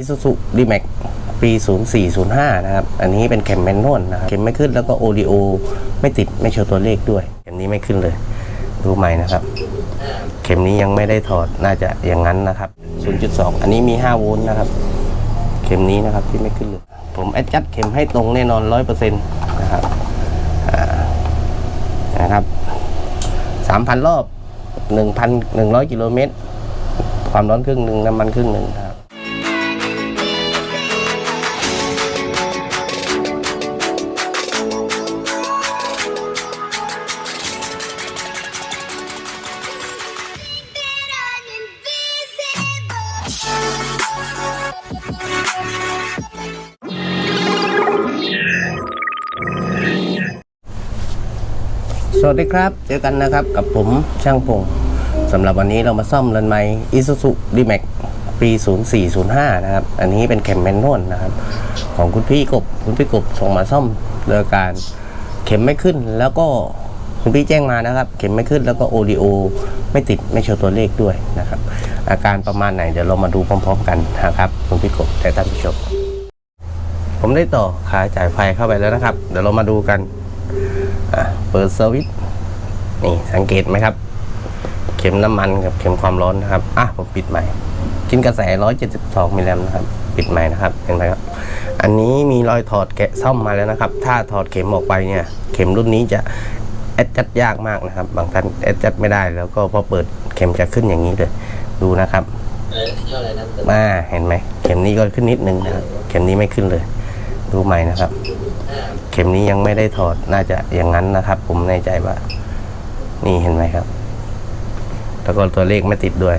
Isuzu D-Max ปี 0405 นะครับ อันนี้เป็นเข็มแมนนวลนะครับ เข็มไม่ขึ้นแล้วก็โอดีโอไม่ติดไม่โชว์ตัวเลขด้วย เข็มนี้ไม่ขึ้นเลย ดูใหม่นะครับ เข็มนี้ยังไม่ได้ถอด น่าจะอย่างนั้นนะครับ 0.2 อันนี้มี 5 โวลต์นะครับ เข็มนี้นะครับที่ไม่ขึ้นเลย ผมแอดจัดเข็มให้ตรงแน่นอน 100%นะครับนะครับ 3,000 รอบ 1,100 กิโลเมตร ความร้อนครึ่งหนึ่งน้ำมันครึ่งหนึ่งครับ สวัสดีครับ เจอกันนะครับกับผมช่างพงสำหรับวันนี้เรามาซ่อมเรือนไม้ Isuzu D-Max ปี 0405 นะครับ อันนี้เป็นเข็มแมนนวลนะครับ ของคุณพี่กบ คุณพี่กบส่งมาซ่อมโดยการเข็มไม่ขึ้น แล้วก็คุณพี่แจ้งมานะครับ เข็มไม่ขึ้นแล้วก็โอดีโอไม่ติดไม่โชว์ตัวเลขด้วยนะครับ อาการประมาณไหนเดี๋ยวเรามาดูพร้อม ๆ กันนะครับคุณพี่กบและท่านผู้ชมผมได้ต่อขาจ่ายไฟเข้าไปแล้วนะครับ เดี๋ยวเรามาดูกัน อะเปิดสวิตช์นี่สังเกตไหมครับ เข็มน้ำมันกับเข็มความร้อนนะครับอะผมปิดใหม่กินกระแส 172มิลลิแอมป์นะครับ ปิดใหม่นะครับเห็นไหมครับ อันนี้มีรอยถอดแกะซ่อมมาแล้วนะครับ ถ้าถอดเข็มออกไปเนี่ย เข็มรุ่นนี้จะแอดจัดยากมากนะครับ บางท่านแอดจัดไม่ได้ แล้วก็พอเปิดเข็มจะขึ้นอย่างนี้เลย ดูนะครับมาเห็นไหมเข็มนี้ก็ขึ้นนิดนึงนะครับ เข็มนี้ไม่ขึ้นเลย ดูใหม่นะครับ เข็มนี้ยังไม่ได้ถอดน่าจะอย่างนั้นนะครับ ผมในใจว่า นี่เห็นไหมครับแล้วก็ตัวเลขไม่ติดด้วย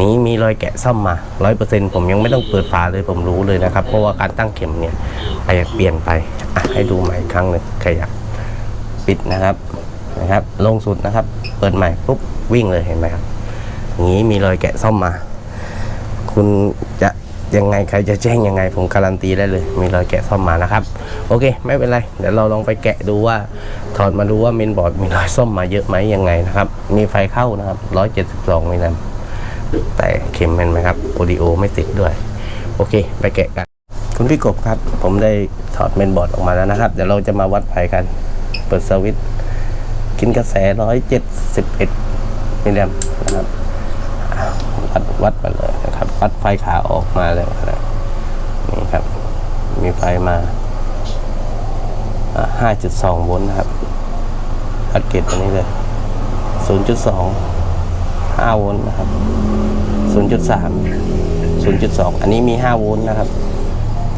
นี้มีรอยแกะซ่อมมาร้อยเปอร์เซ็นผมยังไม่ต้องเปิดฝาเลยผมรู้เลยนะครับ เพราะว่าการตั้งเข็มเนี่ยไปเปลี่ยนไปอะให้ดูใหม่ครั้งหนึ่งขยับปิดนะครับนะครับ ลงสุดนะครับ เปิดใหม่ปุ๊บวิ่งเลยเห็นไหมครับนี้มีรอยแกะซ่อมมา คุณจะ ยังไงใครจะแจ้งยังไงผมการันตีได้เลย มีรอยแกะซ่อมมานะครับ โอเค ไม่เป็นไร เดี๋ยวเราลองไปแกะดูว่า ถอดมาดูว่าเมนบอร์ดมีรอยซ่อมมาเยอะไหมยังไงนะครับ มีไฟเข้านะครับ172มิลลิแอมแต่เข็มเห็นไหมครับโอดิโอไม่ติดด้วย โอเค ไปแกะกัน คุณพี่กบครับ ผมได้ถอดเมนบอร์ดออกมาแล้วนะครับ เดี๋ยวเราจะมาวัดไฟกัน เปิดสวิตช์กินกระแส 171มิลลิแอมนะครับวัดวัดมาเลยนะครับ วัดไฟขาออกมาเลยนะครับนี่ครับ มีไฟมาห้าจุดสองโวลต์นะครับวัดเกตตัวนี้เลยศูนย์จุดสองห้าโวลต์นะครับศูนย์จุดสามศูนย์จุดสองอันนี้มีห้าโวลต์นะครับ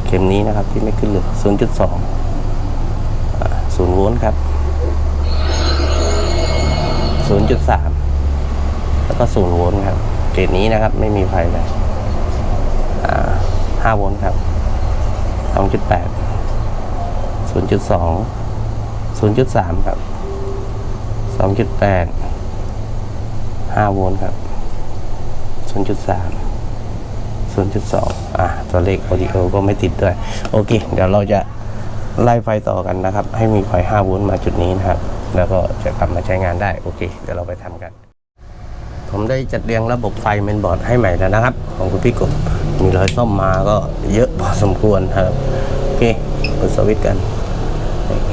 เข็มนี้นะครับที่ไม่ขึ้นเลยศูนย์จุดสองศูนย์โวลต์ครับศูนย์จุดสามแล้วก็ศูนย์โวลต์ครับ เกรดนี้นะครับไม่มีไฟเลย 5โวลต์ครับ2.8 0.2 0.3 ครับ 2.8 5โวลต์ครับ 0.3 0.2 อะ ตัวเลขออดิโอก็ไม่ติดด้วย โอเค เดี๋ยวเราจะไล่ไฟต่อกันนะครับ ให้มีไฟ5โวลต์มาจุดนี้นะครับ แล้วก็จะกลับมาใช้งานได้ โอเค เดี๋ยวเราไปทำกัน ผมได้จัดเรียงระบบไฟเมนบอร์ดให้ใหม่แล้วนะครับ ของคุณพี่กบ มีรอยซ่อมมาก็เยอะพอสมควรครับโอเคเปิดสวิตช์กัน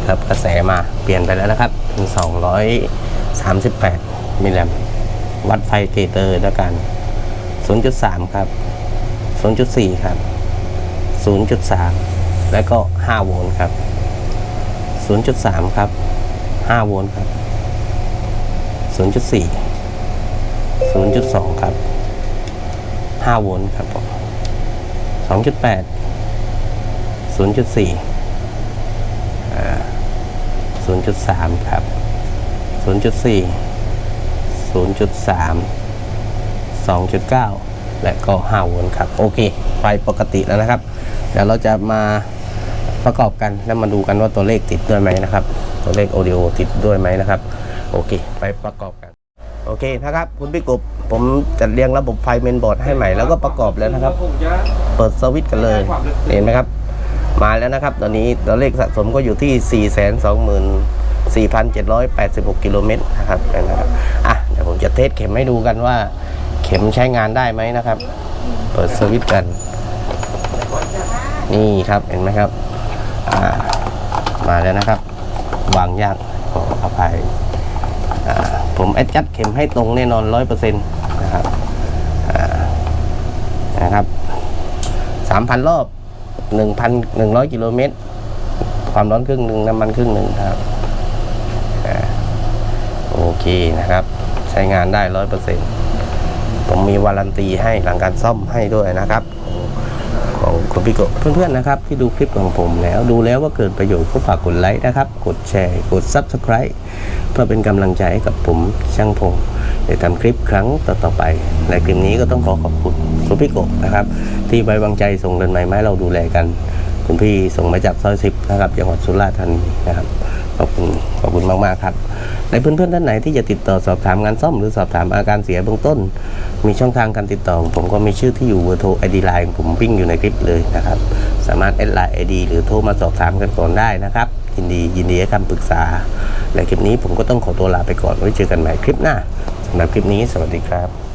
ครับกระแสมาเปลี่ยนไปแล้วนะครับเป็น 238มิลลิแอมป์วัดไฟเกเตอร์แล้วกัน 0.3 ครับ 0.4 ครับ 0.3 แล้วก็ 5 โวลต์ครับ 0.3 ครับ 5 โวลต์ครับ 0.4 0.2 ครับ 5 โวลต์ครับผม 2.8 0.4อ่า0.3 ครับ 0.4 0.3 2.9 และก็5โวลต์ครับ โอเค ไฟปกติแล้วนะครับ เดี๋ยวเราจะมาประกอบกันแล้วมาดูกันว่าตัวเลขติดด้วยไหมนะครับ ตัวเลขโอดิโอติดด้วยไหมนะครับ โอเค ไปประกอบกัน โอเคนะครับ คุณพี่กบผมจัดเรียงระบบไฟเมนบอร์ดให้ใหม่แล้วก็ประกอบแล้วนะครับ เปิดสวิตช์กันเลยเห็นไหมครับ มาแล้วนะครับ ตอนนี้ตัวเลขสะสมก็อยู่ที่ 4 2 4 7 8 6 กิโลเมตรนะครับนะครับ อะ เดี๋ยวผมจะเทสเข็มให้ดูกันว่า เข็มใช้งานได้ไหมนะครับ เปิดสวิตช์กัน นี่ครับ เห็นไหมครับ อ่า มาแล้วนะครับ วางยากขออภัย ผมแอดจัดเข็มให้ตรงแน่นอนร้อยเปอร์เซ็นต์นะครับนะครับสามพันรอบหนึ่งพันหนึ่งร้อยกิโลเมตร ความร้อนครึ่งหนึ่งน้ำมันครึ่งหนึ่งนะครับอโอเคนะครับ ใช้งานได้ร้อยเปอร์เซ็นต์ผมมีวารันตีให้หลังการซ่อมให้ด้วยนะครับ ของคุณพี่โกบเพื่อนๆนะครับที่ดูคลิปของผมแล้ว ดูแล้วว่าเกิดประโยชน์ก็ฝากกดไลค์นะครับ กดแชร์ กด Subscribe เพื่อเป็นกำลังใจให้กับผมช่างพงได้ทำคลิปครั้งต่อๆไปในคลิปนี้ก็ต้องขอขอบคุณคุณพี่โกบนะครับที่ไว้วางใจส่งเรือนไม้มาให้เราดูแลกัน คุณพี่ส่งมาจากซอยสิบนะครับจังหวัดสุราษฎร์ธานีนะครับขอบคุณขอบคุณมากๆครับในเพื่อนๆท่านไหนที่จะติดต่อสอบถามงานซ่อมหรือสอบถามอาการเสียเบื้องต้น มีช่องทางการติดต่อ ผมก็มีชื่อที่อยู่เบอร์โทรไอดีไลน์ผมวิ่งอยู่ในคลิปเลยนะครับ สามารถแอดไลน์ไอดีหรือโทรมาสอบถามกันก่อนได้นะครับ ยินดียินดีให้คำปรึกษา และคลิปนี้ผมก็ต้องขอตัวลาไปก่อนไว้เจอกันใหม่คลิปหน้าสำหรับคลิปนี้ สวัสดีครับ